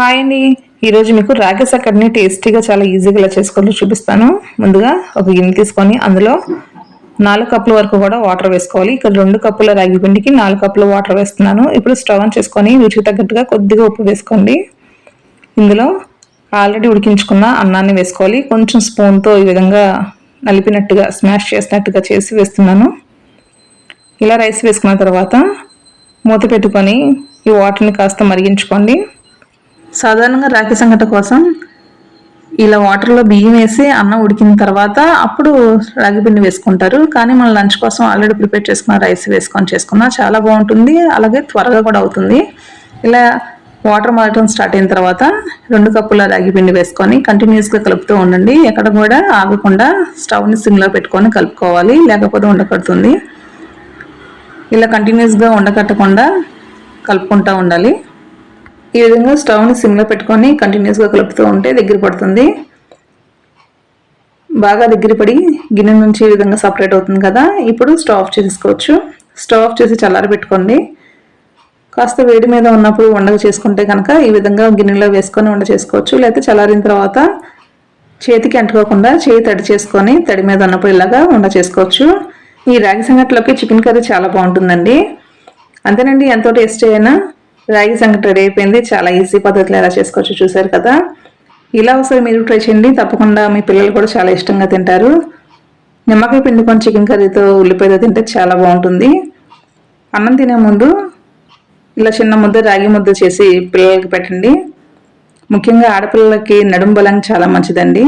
Hi అండి. ఈరోజు మీకు రాగి సక్కడిని టేస్టీగా చాలా ఈజీగా ఇలా చేసుకోవాలో చూపిస్తాను. ముందుగా ఒక గిన్నె తీసుకొని అందులో నాలుగు కప్పుల వరకు కూడా వాటర్ వేసుకోవాలి. ఇక్కడ రెండు కప్పుల రాగి పిండికి నాలుగు కప్పుల వాటర్ వేస్తున్నాను. ఇప్పుడు స్టవ్ ఆన్ చేసుకొని రుచికి తగ్గట్టుగా కొద్దిగా ఉప్పు వేసుకోండి. ఇందులో ఆల్రెడీ ఉడికించుకున్న అన్నాన్ని వేసుకోవాలి. కొంచెం స్పూన్తో ఈ విధంగా నలిపినట్టుగా స్మాష్ చేసినట్టుగా చేసి వేస్తున్నాను. ఇలా రైస్ వేసుకున్న తర్వాత మూత పెట్టుకొని ఈ వాటర్ని కాస్త మరిగించుకోండి. సాధారణంగా రాఖీ సంగట కోసం ఇలా వాటర్లో బియ్యం వేసి అన్నం ఉడికిన తర్వాత అప్పుడు రాగి పిండి వేసుకుంటారు. కానీ మన లంచ్ కోసం ఆల్రెడీ ప్రిపేర్ చేసుకున్న రైస్ వేసుకొని చేసుకున్నా చాలా బాగుంటుంది. అలాగే త్వరగా కూడా అవుతుంది. ఇలా వాటర్ మారటం స్టార్ట్ అయిన తర్వాత రెండు కప్పుల రాగి పిండి వేసుకొని కంటిన్యూస్గా కలుపుతూ ఉండండి. ఎక్కడ కూడా ఆగకుండా స్టవ్ని సిమ్లో పెట్టుకొని కలుపుకోవాలి. లేకపోతే ఉండకడుతుంది. ఇలా కంటిన్యూస్గా ఉండకట్టకుండా కలుపుకుంటూ ఉండాలి. ఈ విధంగా స్టవ్ని సిమ్లో పెట్టుకొని కంటిన్యూస్గా కలుపుతూ ఉంటే దగ్గర పడుతుంది. బాగా దగ్గర పడి గిన్నె నుంచి ఈ విధంగా సపరేట్ అవుతుంది కదా. ఇప్పుడు స్టవ్ ఆఫ్ చేసుకోవచ్చు. స్టవ్ ఆఫ్ చేసి చల్లారి పెట్టుకోండి. కాస్త వేడి మీద ఉన్నప్పుడు వండగ చేసుకుంటే కనుక ఈ విధంగా గిన్నెలో వేసుకొని వండ చేసుకోవచ్చు. లేకపోతే చల్లారిన తర్వాత చేతికి అంటుకోకుండా చేయి తడి చేసుకొని తడి మీద ఉన్నప్పుడు ఇలాగా వండ చేసుకోవచ్చు. ఈ రాగి సంగట్లోకి చికెన్ కర్రీ చాలా బాగుంటుందండి. అంతేనండి ఎంతో టేస్ట్ అయినా రాగి సంగటి రెడీ అయిపోయింది. చాలా ఈజీ పద్ధతిలో ఎలా చేసుకోవచ్చు చూసారు కదా. ఇలా ఒకసారి మీరు ట్రై చేయండి. తప్పకుండా మీ పిల్లలు కూడా చాలా ఇష్టంగా తింటారు. నిమ్మకాయ పిండుకొని చికెన్ కర్రీతో ఉల్లిపాయతో తింటే చాలా బాగుంటుంది. అన్నం తినే ముందు ఇలా చిన్న ముద్ద రాగి ముద్ద చేసి పిల్లలకి పెట్టండి. ముఖ్యంగా ఆడపిల్లలకి నడుం బలం చాలా మంచిదండి.